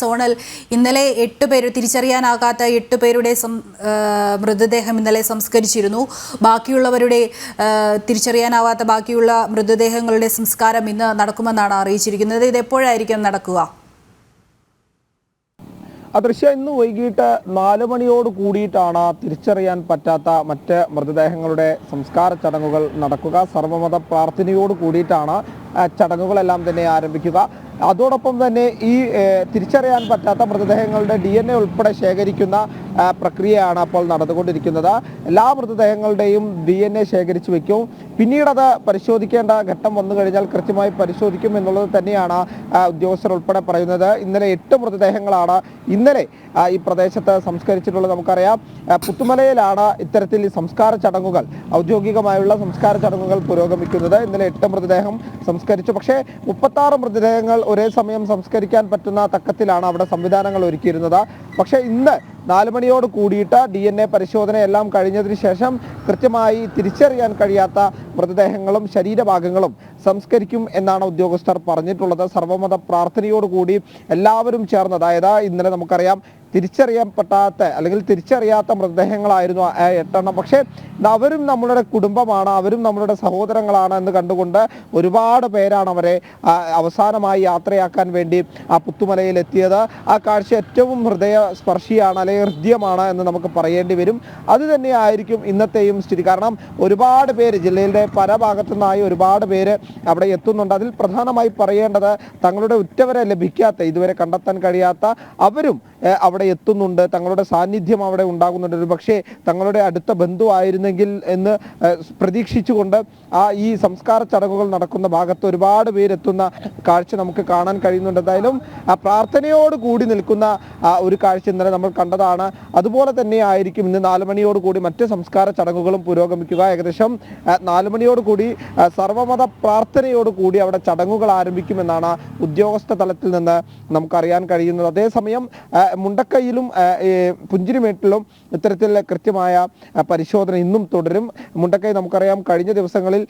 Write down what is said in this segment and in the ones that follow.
Zonal ഇന്നലെ എട്ട് പേര് തിരിച്ചറിയാനാകാത്ത എട്ട് പേരുടെ മൃതദേഹം ഇന്നലെ സംസ്കരിച്ചിരുന്നു. ബാക്കിയുള്ളവരുടെ തിരിച്ചറിയാനാവാത്ത ബാക്കിയുള്ള മൃതദേഹങ്ങളുടെ സംസ്കാരം ഇന്ന് നടക്കുമെന്നാണ് അറിയിച്ചിരിക്കുന്നത്. ഇത് എപ്പോഴായിരിക്കും നടക്കുക? അദൃശ്യ ഇന്ന് വൈകിട്ട് നാല് മണിയോട് കൂടിയിട്ടാണ് തിരിച്ചറിയാൻ പറ്റാത്ത മറ്റ് മൃതദേഹങ്ങളുടെ സംസ്കാര ചടങ്ങുകൾ നടക്കുക. സർവമത പ്രാർത്ഥനയോട് കൂടിയിട്ടാണ് ചടങ്ങുകളെല്ലാം തന്നെ ആരംഭിക്കുക. അതോടൊപ്പം തന്നെ ഈ തിരിച്ചറിയാൻ പറ്റാത്ത മൃതദേഹങ്ങളുടെ ഡി എൻ എ ഉൾപ്പെടെ ശേഖരിക്കുന്ന പ്രക്രിയയാണ് അപ്പോൾ നടന്നുകൊണ്ടിരിക്കുന്നത്. എല്ലാ മൃതദേഹങ്ങളുടെയും ഡി എൻ എ ശേഖരിച്ചു വെക്കും. പിന്നീട് അത് പരിശോധിക്കേണ്ട ഘട്ടം വന്നു കഴിഞ്ഞാൽ കൃത്യമായി പരിശോധിക്കും എന്നുള്ളത് തന്നെയാണ് ഉദ്യോഗസ്ഥർ ഉൾപ്പെടെ പറയുന്നത്. ഇന്നലെ എട്ട് മൃതദേഹങ്ങളാണ് ഇന്നലെ ഈ പ്രദേശത്ത് സംസ്കരിച്ചിട്ടുള്ളത് നമുക്കറിയാം. പുത്തുമലയിലാണ് ഇത്തരത്തിൽ സംസ്കാര ചടങ്ങുകൾ ഔദ്യോഗികമായുള്ള സംസ്കാര ചടങ്ങുകൾ പുരോഗമിക്കുന്നത്. ഇന്നലെ എട്ട് മൃതദേഹം സംസ്കരിച്ചു. പക്ഷേ മുപ്പത്താറ് മൃതദേഹങ്ങൾ ഒരേ സമയം സംസ്കരിക്കാൻ പറ്റുന്ന തക്കത്തിലാണ് അവിടെ സംവിധാനങ്ങൾ ഒരുക്കിയിരുന്നത്. പക്ഷേ ഇന്ന് നാല് മണിയോട് കൂടിയിട്ട് ഡി എൻ എ പരിശോധനയെല്ലാം കഴിഞ്ഞതിന് ശേഷം കൃത്യമായി തിരിച്ചറിയാൻ കഴിയാത്ത മൃതദേഹങ്ങളും ശരീരഭാഗങ്ങളും സംസ്കരിക്കും എന്നാണ് ഉദ്യോഗസ്ഥർ പറഞ്ഞിട്ടുള്ളത്. സർവമത പ്രാർത്ഥനയോടുകൂടി എല്ലാവരും ചേർന്ന് അതായത് ഇന്നലെ നമുക്കറിയാം തിരിച്ചറിയപ്പെടാത്ത അല്ലെങ്കിൽ തിരിച്ചറിയാത്ത മൃതദേഹങ്ങളായിരുന്നു ആ എട്ടെണ്ണം. പക്ഷേ അവരും നമ്മളുടെ കുടുംബമാണ് അവരും നമ്മളുടെ സഹോദരങ്ങളാണ് എന്ന് കണ്ടുകൊണ്ട് ഒരുപാട് പേരാണ് അവരെ അവസാനമായി യാത്രയാക്കാൻ വേണ്ടി ആ പുത്തുമലയിൽ എത്തിയത് ആ കാഴ്ച ഏറ്റവും ഹൃദയസ്പർശിയാണ് അല്ലെങ്കിൽ ഹൃദ്യമാണ് എന്ന് നമുക്ക് പറയേണ്ടി വരും. അത് തന്നെയായിരിക്കും ഇന്നത്തെയും സ്ഥിതി. കാരണം ഒരുപാട് പേര് ജില്ലയിലെ പല ഭാഗത്തു നിന്നായി ഒരുപാട് പേര് അവിടെ എത്തുന്നുണ്ട്. അതിൽ പ്രധാനമായി പറയേണ്ടത് തങ്ങളുടെ ഉറ്റവരെ ലഭിക്കാത്ത ഇതുവരെ കണ്ടെത്താൻ കഴിയാത്ത അവരും ഏഹ്, അവിടെ എത്തുന്നുണ്ട്. തങ്ങളുടെ സാന്നിധ്യം അവിടെ ഉണ്ടാകുന്നുണ്ട്. ഒരു പക്ഷേ തങ്ങളുടെ അടുത്ത ബന്ധുവായിരുന്നെങ്കിൽ എന്ന് പ്രതീക്ഷിച്ചുകൊണ്ട് ആ ഈ സംസ്കാര ചടങ്ങുകൾ നടക്കുന്ന ഭാഗത്ത് ഒരുപാട് പേരെത്തുന്ന കാഴ്ച നമുക്ക് കാണാൻ കഴിയുന്നുണ്ട്. എന്തായാലും ആ പ്രാർത്ഥനയോട് കൂടി നിൽക്കുന്ന ഒരു കാഴ്ച ഇന്നലെ നമ്മൾ കണ്ടതാണ്. അതുപോലെ തന്നെ ആയിരിക്കും ഇന്ന് നാല് മണിയോട് കൂടി മറ്റ് സംസ്കാര ചടങ്ങുകളും പുരോഗമിക്കുക. ഏകദേശം നാലുമണിയോട് നാല് മണിയോട് കൂടി സർവമത പ്രാർത്ഥനയോട് കൂടി അവിടെ ചടങ്ങുകൾ ആരംഭിക്കുമെന്നാണ് ഉദ്യോഗസ്ഥ തലത്തിൽ നിന്ന് നമുക്കറിയാൻ കഴിയുന്നത്. അതേസമയം ആ, ഈ പുഞ്ചിരിമേട്ടിലും ഇത്തരത്തിൽ കൃത്യമായ പരിശോധന ഇന്നും തുടരും. മുണ്ടക്കൈ നമുക്കറിയാം കഴിഞ്ഞ ദിവസങ്ങളിൽ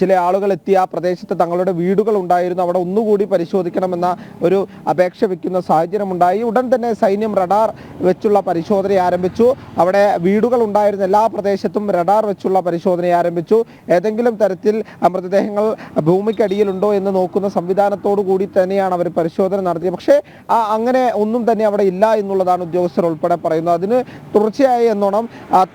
ചില ആളുകൾ എത്തിയ ആ പ്രദേശത്ത് തങ്ങളുടെ വീടുകൾ ഉണ്ടായിരുന്നു. അവിടെ ഒന്നുകൂടി പരിശോധിക്കണമെന്ന ഒരു അപേക്ഷ സാഹചര്യം ഉണ്ടായി. ഉടൻ തന്നെ സൈന്യം റഡാർ വെച്ചുള്ള പരിശോധന ആരംഭിച്ചു. അവിടെ വീടുകൾ ഉണ്ടായിരുന്ന എല്ലാ പ്രദേശത്തും റഡാർ വെച്ചുള്ള പരിശോധന ആരംഭിച്ചു. ഏതെങ്കിലും തരത്തിൽ മൃതദേഹങ്ങൾ ഭൂമിക്കടിയിലുണ്ടോ എന്ന് നോക്കുന്ന സംവിധാനത്തോടു കൂടി തന്നെയാണ് അവർ പരിശോധന നടത്തിയത്. പക്ഷേ അങ്ങനെ ഒന്നും തന്നെ അവിടെ ഇല്ല എന്നുള്ളതാണ് ഉദ്യോഗസ്ഥർ ഉൾപ്പെടെ പറയുന്നത്. അതിന് തുടർച്ചയായി എന്നോണം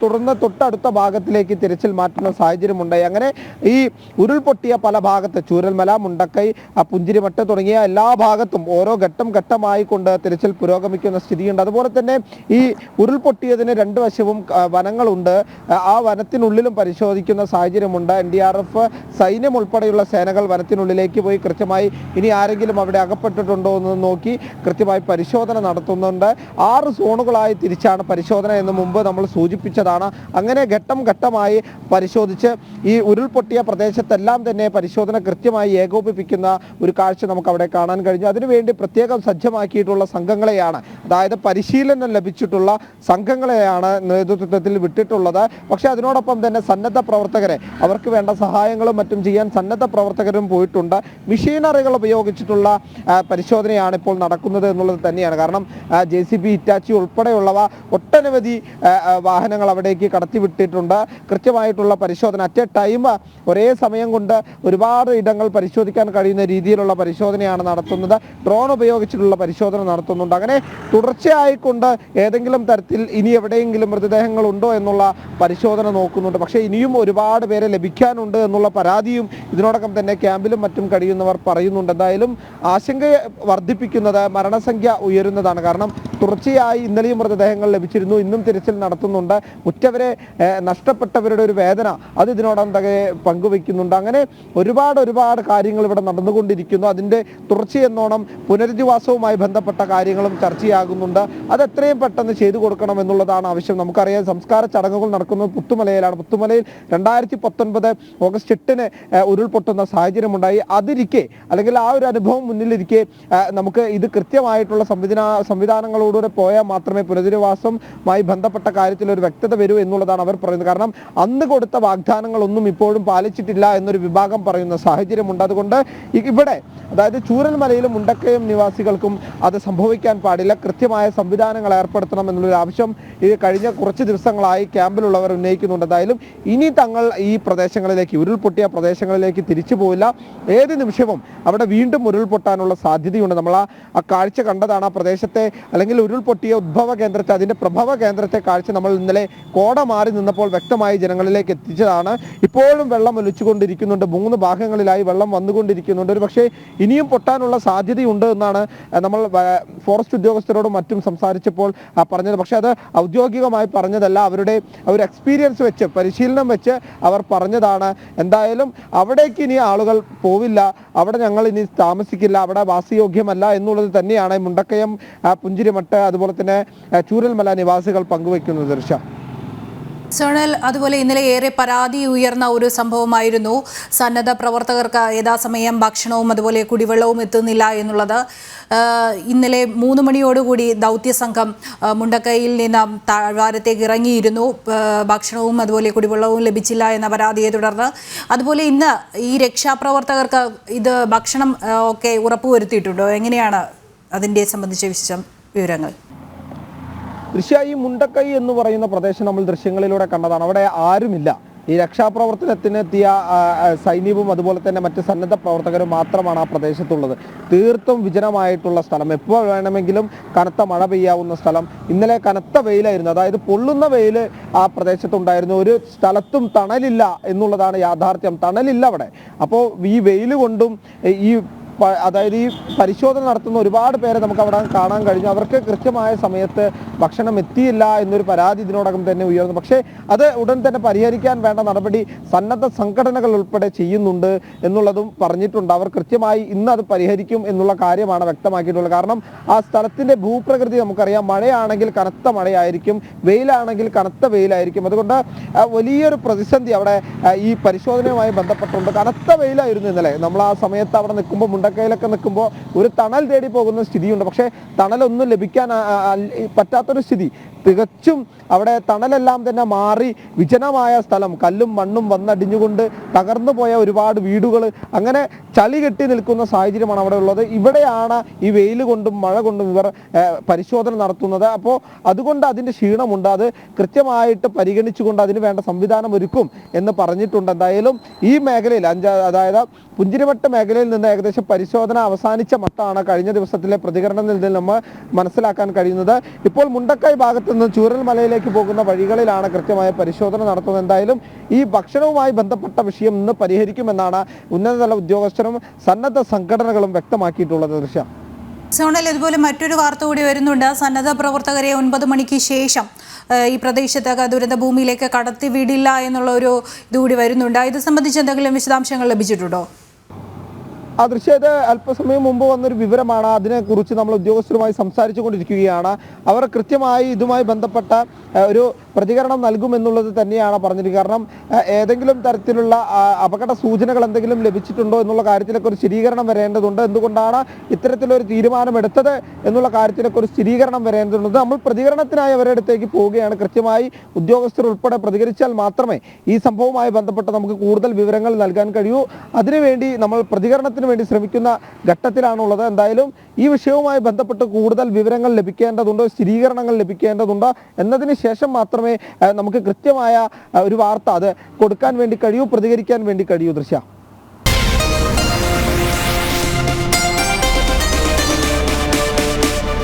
തുടർന്ന് തൊട്ടടുത്ത ഭാഗത്തിലേക്ക് തിരച്ചിൽ മാറ്റുന്ന സാഹചര്യമുണ്ടായി. അങ്ങനെ ഈ ഉരുൾപൊട്ടിയ പല ഭാഗത്ത് ചൂരൽമല മുണ്ടക്കൈ പുഞ്ചിരിമട്ട് തുടങ്ങിയ എല്ലാ ഭാഗത്തും ഓരോ ഘട്ടം ഘട്ടമായി കൊണ്ട് തിരച്ചിൽ പുരോഗമിക്കുന്ന സ്ഥിതിയുണ്ട്. അതുപോലെ തന്നെ ഈ ഉരുൾപൊട്ടിയതിന് രണ്ട് വശവും വനങ്ങളുണ്ട്. ആ, വനത്തിനുള്ളിലും പരിശോധിക്കുന്ന സാഹചര്യമുണ്ട്. എൻ ഡി ആർ എഫ് സൈന്യം ഉൾപ്പെടെയുള്ള സേനകൾ വനത്തിനുള്ളിലേക്ക് പോയി കൃത്യമായി ഇനി ആരെങ്കിലും അവിടെ അകപ്പെട്ടിട്ടുണ്ടോ എന്ന് നോക്കി കൃത്യമായി പരിശോധന നടത്തുന്നുണ്ട്. ആറ് സോണുകളായി തിരിച്ചാണ് പരിശോധന എന്ന് മുമ്പ് നമ്മൾ സൂചിപ്പിച്ചതാണ്. അങ്ങനെ ഘട്ടം ഘട്ടമായി പരിശോധിച്ച് ഈ ഉരുൾപൊട്ടിയ പ്രദേശത്തെല്ലാം തന്നെ പരിശോധന കൃത്യമായി ഏകോപിപ്പിക്കുന്ന ഒരു കാഴ്ച നമുക്ക് അവിടെ കാണാൻ കഴിഞ്ഞു. അതിനുവേണ്ടി പ്രത്യേകം സജ്ജമാക്കിയിട്ടുള്ള സംഘങ്ങളെയാണ് അതായത് പരിശീലനം ലഭിച്ചിട്ടുള്ള സംഘങ്ങളെയാണ് നേതൃത്വത്തിൽ വിട്ടിട്ടുള്ളത്. പക്ഷേ അതിനോടൊപ്പം തന്നെ സന്നദ്ധ പ്രവർത്തകരെ അവർക്ക് വേണ്ട സഹായങ്ങളും മറ്റും ചെയ്യാൻ സന്നദ്ധ പ്രവർത്തകരും പോയിട്ടുണ്ട്. മെഷീനറികൾ ഉപയോഗിച്ചിട്ടുള്ള പരിശോധനയാണ് ഇപ്പോൾ നടക്കുന്നത് എന്നുള്ളത് തന്നെയാണ്. കാരണം ജെ സി ബി ഇറ്റാച്ചി ഉൾപ്പെടെയുള്ളവ ഒട്ടനവധി വാഹനങ്ങൾ അവിടേക്ക് കടത്തിവിട്ടിട്ടുണ്ട്. കൃത്യമായിട്ടുള്ള പരിശോധന അറ്റ് എ ടൈം ഒരേ സമയം കൊണ്ട് ഒരുപാട് ഇടങ്ങൾ പരിശോധിക്കാൻ കഴിയുന്ന രീതിയിലുള്ള പരിശോധനയാണ് നടത്തുന്നത്. ഡ്രോൺ ഉപയോഗിച്ചിട്ടുള്ള പരിശോധന നടത്തുന്നുണ്ട്. അങ്ങനെ തുടർച്ചയായിക്കൊണ്ട് ഏതെങ്കിലും തരത്തിൽ ഇനി എവിടെയെങ്കിലും മൃതദേഹങ്ങൾ ഉണ്ടോ എന്നുള്ള പരിശോധന നോക്കുന്നുണ്ട്. പക്ഷേ ഇനിയും ഒരുപാട് പേരെ ലഭിക്കാനുണ്ട് എന്നുള്ള പരാതിയും ഇതിനോടകം തന്നെ ക്യാമ്പിലും മറ്റും കഴിയുന്നവർ പറയുന്നുണ്ട്. എന്തായാലും ആശങ്ക വർദ്ധിപ്പിക്കുന്നത് മരണസംഖ്യ ഉയരുന്നതാണ്. കാരണം തുടർച്ചയായി ഇന്നലെയും മൃതദേഹങ്ങൾ ലഭിച്ചിരുന്നു. ഇന്നും തിരച്ചിൽ നടത്തുന്നുണ്ട്. ഉറ്റവരെ നഷ്ടപ്പെട്ടവരുടെ ഒരു വേദന. അത് ഇതിനോടകം തന്നെ പങ്കുവെക്കുന്നുണ്ട് അങ്ങനെ ഒരുപാട് ഒരുപാട് കാര്യങ്ങൾ ഇവിടെ നടന്നുകൊണ്ടിരിക്കുന്നു. അതിന്റെ തുടർച്ചയെന്നോണം പുനരധിവാസവുമായി ബന്ധപ്പെട്ട കാര്യങ്ങളും ചർച്ചയാകുന്നുണ്ട്. അത് എത്രയും പെട്ടെന്ന് ചെയ്തു കൊടുക്കണം എന്നുള്ളതാണ് ആവശ്യം. നമുക്കറിയാം സംസ്കാര ചടങ്ങുകൾ നടക്കുന്നത് പുത്തുമലയിലാണ്. പുത്തുമലയിൽ രണ്ടായിരത്തി പത്തൊൻപത് ഓഗസ്റ്റ് എട്ടിന് ഉരുൾപൊട്ടുന്ന സാഹചര്യമുണ്ടായി. അതിരിക്കെ അല്ലെങ്കിൽ ആ ഒരു അനുഭവം മുന്നിലിരിക്കെ നമുക്ക് ഇത് കൃത്യമായിട്ടുള്ള സംവിധാന സംവിധാനങ്ങളോടുകൂടെ പോയാൽ മാത്രമേ പുനരധിവാസവുമായി ബന്ധപ്പെട്ട കാര്യത്തിൽ ഒരു വ്യക്തത വരൂ എന്നുള്ളതാണ് അവർ പറയുന്നത്. കാരണം അന്ന് കൊടുത്ത വാഗ്ദാനങ്ങളൊന്നും ഇപ്പോഴും പാലിച്ചിട്ടില്ല. എന്നൊരു വിഭാഗം പറയുന്ന സാഹചര്യമുണ്ട് അതുകൊണ്ട് ഇവിടെ അതായത് ചൂരൽമലയിലും മുണ്ടക്കയം നിവാസികൾക്കും അത് സംഭവിക്കാൻ പാടില്ല. കൃത്യമായ സംവിധാനങ്ങൾ ഏർപ്പെടുത്തണം എന്നുള്ളൊരു ആവശ്യം ഈ കഴിഞ്ഞ കുറച്ച് ദിവസങ്ങളായി ക്യാമ്പിലുള്ളവർ ഉന്നയിക്കുന്നുണ്ട്. എന്തായാലും ഇനി തങ്ങൾ ഈ പ്രദേശങ്ങളിലേക്ക് ഉരുൾപൊട്ടിയ പ്രദേശങ്ങളിലേക്ക് തിരിച്ചു പോവില്ല. ഏത് നിമിഷവും അവിടെ വീണ്ടും ഉരുൾപൊട്ടാനുള്ള സാധ്യതയുണ്ട്. നമ്മൾ ആ കാഴ്ച കണ്ടതാണ്. ആ പ്രദേശത്തെ അല്ലെങ്കിൽ ഉരുൾപൊട്ടിയ ഉദ്ഭവ കേന്ദ്രത്തെ അതിന്റെ പ്രഭവ കേന്ദ്രത്തെ കാഴ്ച നമ്മൾ ഇന്നലെ കോട മാറി നിന്നപ്പോൾ വ്യക്തമായി ജനങ്ങളിലേക്ക് എത്തിച്ചതാണ്. ഇപ്പോഴും വെള്ളം ഒലിച്ചുകൊണ്ടിരിക്കുന്നുണ്ട് മൂന്ന് ഭാഗങ്ങളിലായി വെള്ളം വന്നുകൊണ്ടിരിക്കുന്നുണ്ട്. ഒരു പക്ഷേ ഇനിയും പൊട്ടാനുള്ള സാധ്യതയുണ്ട് എന്നാണ് നമ്മൾ ഫോറസ്റ്റ് ഉദ്യോഗസ്ഥരോടും മറ്റും സംസാരിച്ചപ്പോൾ പറഞ്ഞത്. പക്ഷേ അത് ഔദ്യോഗികമായി പറഞ്ഞതല്ല. അവരുടെ ഒരു എക്സ്പീരിയൻസ് വെച്ച് പരിശീലനം വെച്ച് അവർ പറഞ്ഞതാണ്. എന്തായാലും അവിടേക്ക് ഇനി ആളുകൾ പോവില്ല. അവിടെ ഞങ്ങൾ ഇനി താമസിക്കില്ല. അവിടെ വാസയോഗ്യമല്ല എന്നുള്ളത് തന്നെയാണ് മുണ്ടക്കയം പുഞ്ചിരിമട്ട് അതുപോലെ തന്നെ ചൂരൽമല നിവാസികൾ പങ്കുവയ്ക്കുന്നത് ദൃശ്യ സോണൽ അതുപോലെ ഇന്നലെ ഏറെ പരാതി ഉയർന്ന ഒരു സംഭവമായിരുന്നു. സന്നദ്ധ പ്രവർത്തകർക്ക് യഥാസമയം ഭക്ഷണവും അതുപോലെ കുടിവെള്ളവും എത്തുന്നില്ല എന്നുള്ളത്. ഇന്നലെ മൂന്ന് മണിയോടുകൂടി ദൗത്യ സംഘം മുണ്ടക്കയിൽ നിന്ന് താഴ്വാരത്തേക്ക് ഇറങ്ങിയിരുന്നു. ഭക്ഷണവും അതുപോലെ കുടിവെള്ളവും ലഭിച്ചില്ല എന്ന പരാതിയെ തുടർന്ന്. അതുപോലെ ഇന്ന് ഈ രക്ഷാപ്രവർത്തകർക്ക് ഇത് ഭക്ഷണം ഒക്കെ ഉറപ്പുവരുത്തിയിട്ടുണ്ടോ? എങ്ങനെയാണ് അതിന്റെ സംബന്ധിച്ച വിശദം വിവരങ്ങൾ? ദൃശ്യ ഈ മുണ്ടക്കൈ എന്ന് പറയുന്ന പ്രദേശം നമ്മൾ ദൃശ്യങ്ങളിലൂടെ കണ്ടതാണ്. അവിടെ ആരുമില്ല. ഈ രക്ഷാപ്രവർത്തനത്തിനെത്തിയ സൈന്യവും അതുപോലെ തന്നെ മറ്റ് സന്നദ്ധ പ്രവർത്തകരും മാത്രമാണ് ആ പ്രദേശത്തുള്ളത്. തീർത്തും വിജനമായിട്ടുള്ള സ്ഥലം. എപ്പോൾ വേണമെങ്കിലും കനത്ത മഴ പെയ്യാവുന്ന സ്ഥലം. ഇന്നലെ കനത്ത വെയിലായിരുന്നു. അതായത് പൊള്ളുന്ന വെയിൽ ആ പ്രദേശത്തുണ്ടായിരുന്നു. ഒരു സ്ഥലത്തും തണലില്ല എന്നുള്ളതാണ് യാഥാർത്ഥ്യം. തണലില്ല അവിടെ. അപ്പോൾ ഈ വെയിൽ കൊണ്ടും ഈ അതായത് ഈ പരിശോധന നടത്തുന്ന ഒരുപാട് പേരെ നമുക്ക് അവിടെ കാണാൻ കഴിഞ്ഞു. അവർക്ക് കൃത്യമായ സമയത്ത് ഭക്ഷണം എത്തിയില്ല എന്നൊരു പരാതി ഇതിനോടകം തന്നെ ഉയർന്നു. പക്ഷേ അത് ഉടൻ തന്നെ പരിഹരിക്കാൻ വേണ്ട നടപടി സന്നദ്ധ സംഘടനകൾ ഉൾപ്പെടെ ചെയ്യുന്നുണ്ട് എന്നുള്ളതും പറഞ്ഞിട്ടുണ്ട്. അവർ കൃത്യമായി ഇന്ന് അത് പരിഹരിക്കും എന്നുള്ള കാര്യമാണ് വ്യക്തമാക്കിയിട്ടുള്ളത്. കാരണം ആ സ്ഥലത്തിന്റെ ഭൂപ്രകൃതി നമുക്കറിയാം. മഴയാണെങ്കിൽ കനത്ത മഴയായിരിക്കും. വെയിലാണെങ്കിൽ കനത്ത വെയിലായിരിക്കും. അതുകൊണ്ട് വലിയൊരു പ്രതിസന്ധി അവിടെ ഈ പരിശോധനയുമായി ബന്ധപ്പെട്ടുണ്ട് കനത്ത വെയിലായിരുന്നു ഇന്നലെ. നമ്മൾ ആ സമയത്ത് അവിടെ നിൽക്കുമ്പോൾ മുണ്ടക്കയിലൊക്കെ നിൽക്കുമ്പോൾ ഒരു തണൽ തേടി പോകുന്ന സ്ഥിതിയുണ്ട്. പക്ഷേ തണലൊന്നും ലഭിക്കാൻ പറ്റാത്തൊരു സ്ഥിതി. തികച്ചും അവിടെ തണലെല്ലാം തന്നെ മാറി വിജനമായ സ്ഥലം. കല്ലും മണ്ണും വന്നടിഞ്ഞുകൊണ്ട് തകർന്നു പോയ ഒരുപാട് വീടുകൾ. അങ്ങനെ ചളി കെട്ടി നിൽക്കുന്ന സാഹചര്യമാണ് അവിടെ ഉള്ളത്. ഇവിടെയാണ് ഈ വെയിൽ കൊണ്ടും മഴ കൊണ്ടും ഇവർ പരിശോധന നടത്തുന്നത്. അപ്പോൾ അതുകൊണ്ട് അതിന്റെ ക്ഷീണമുണ്ട്. അത് കൃത്യമായിട്ട് പരിഗണിച്ചുകൊണ്ട് അതിന് വേണ്ട സംവിധാനം ഒരുക്കും എന്ന് പറഞ്ഞിട്ടുണ്ട്. എന്തായാലും ഈ മേഖലയിൽ അഞ്ച അതായത് പുഞ്ചിരിമട്ട മേഖലയിൽ നിന്ന് ഏകദേശം പരിശോധന അവസാനിച്ച മട്ടാണ് കഴിഞ്ഞ ദിവസത്തിലെ പ്രതികരണത്തിൽ നിന്ന് നമ്മൾ മനസ്സിലാക്കാൻ കഴിയുന്നത്. ഇപ്പോൾ മുണ്ടക്കൈ ഭാഗത്ത് നിന്ന് ചൂരൽമലയിലേക്ക് പോകുന്ന വഴികളിലാണ് കൃത്യമായ പരിശോധന നടത്തുന്നത്. എന്തായാലും ഈ ഭക്ഷണവുമായി ബന്ധപ്പെട്ട വിഷയം ഇന്ന് പരിഹരിക്കുമെന്നാണ് ഉന്നതതല ഉദ്യോഗസ്ഥരും സന്നദ്ധ സംഘടനകളും വ്യക്തമാക്കിയിട്ടുള്ളത്. ദൃശ്യം. സോണൽ ഇതുപോലെ മറ്റൊരു വാർത്ത കൂടി വരുന്നുണ്ട്. സന്നദ്ധ പ്രവർത്തകരെ ഒൻപത് മണിക്ക് ശേഷം ഈ പ്രദേശത്ത് ദുരന്ത ഭൂമിയിലേക്ക് കടത്തിവിടില്ല എന്നുള്ള ഒരു ഇതുകൂടി വരുന്നുണ്ട്. ഇത് സംബന്ധിച്ച് എന്തെങ്കിലും വിശദാംശങ്ങൾ ലഭിച്ചിട്ടുണ്ടോ? ആ ദൃശ്യം ഇത് അല്പസമയം മുമ്പ് വന്നൊരു വിവരമാണ്. അതിനെക്കുറിച്ച് നമ്മൾ ഉദ്യോഗസ്ഥരുമായി സംസാരിച്ചു കൊണ്ടിരിക്കുകയാണ് അവർ കൃത്യമായി ഇതുമായി ബന്ധപ്പെട്ട ഒരു പ്രതികരണം നൽകുമെന്നുള്ളത് തന്നെയാണ് പറഞ്ഞിരിക്കുന്നത് കാരണം ഏതെങ്കിലും തരത്തിലുള്ള അപകട സൂചനകൾ എന്തെങ്കിലും ലഭിച്ചിട്ടുണ്ടോ എന്നുള്ള കാര്യത്തിലൊക്കെ ഒരു സ്ഥിരീകരണം വരേണ്ടതുണ്ട്. എന്തുകൊണ്ടാണ് ഇത്തരത്തിലൊരു തീരുമാനം എടുത്തത് എന്നുള്ള കാര്യത്തിലൊക്കെ ഒരു സ്ഥിരീകരണം വരേണ്ടതുണ്ട്. നമ്മൾ പ്രതികരണത്തിനായി അവരുടെ അടുത്തേക്ക് പോവുകയാണ്. കൃത്യമായി ഉദ്യോഗസ്ഥർ ഉൾപ്പെടെ പ്രതികരിച്ചാൽ മാത്രമേ ഈ സംഭവവുമായി ബന്ധപ്പെട്ട് നമുക്ക് കൂടുതൽ വിവരങ്ങൾ നൽകാൻ കഴിയൂ. അതിനുവേണ്ടി നമ്മൾ പ്രതികരണത്തിന് വേണ്ടി ശ്രമിക്കുന്ന ഘട്ടത്തിലാണുള്ളത്. എന്തായാലും ഈ വിഷയവുമായി ബന്ധപ്പെട്ട് കൂടുതൽ വിവരങ്ങൾ ലഭിക്കേണ്ടതുണ്ട് സ്ഥിരീകരണങ്ങൾ ലഭിക്കേണ്ടതുണ്ട് എന്നതിന് ശേഷം മാത്രമേ ഏഹ്, നമുക്ക് കൃത്യമായ ഒരു വാർത്ത അത് കൊടുക്കാൻ വേണ്ടി കഴിയൂ പ്രതികരിക്കാൻ വേണ്ടി കഴിയൂ ദൃശ്യ.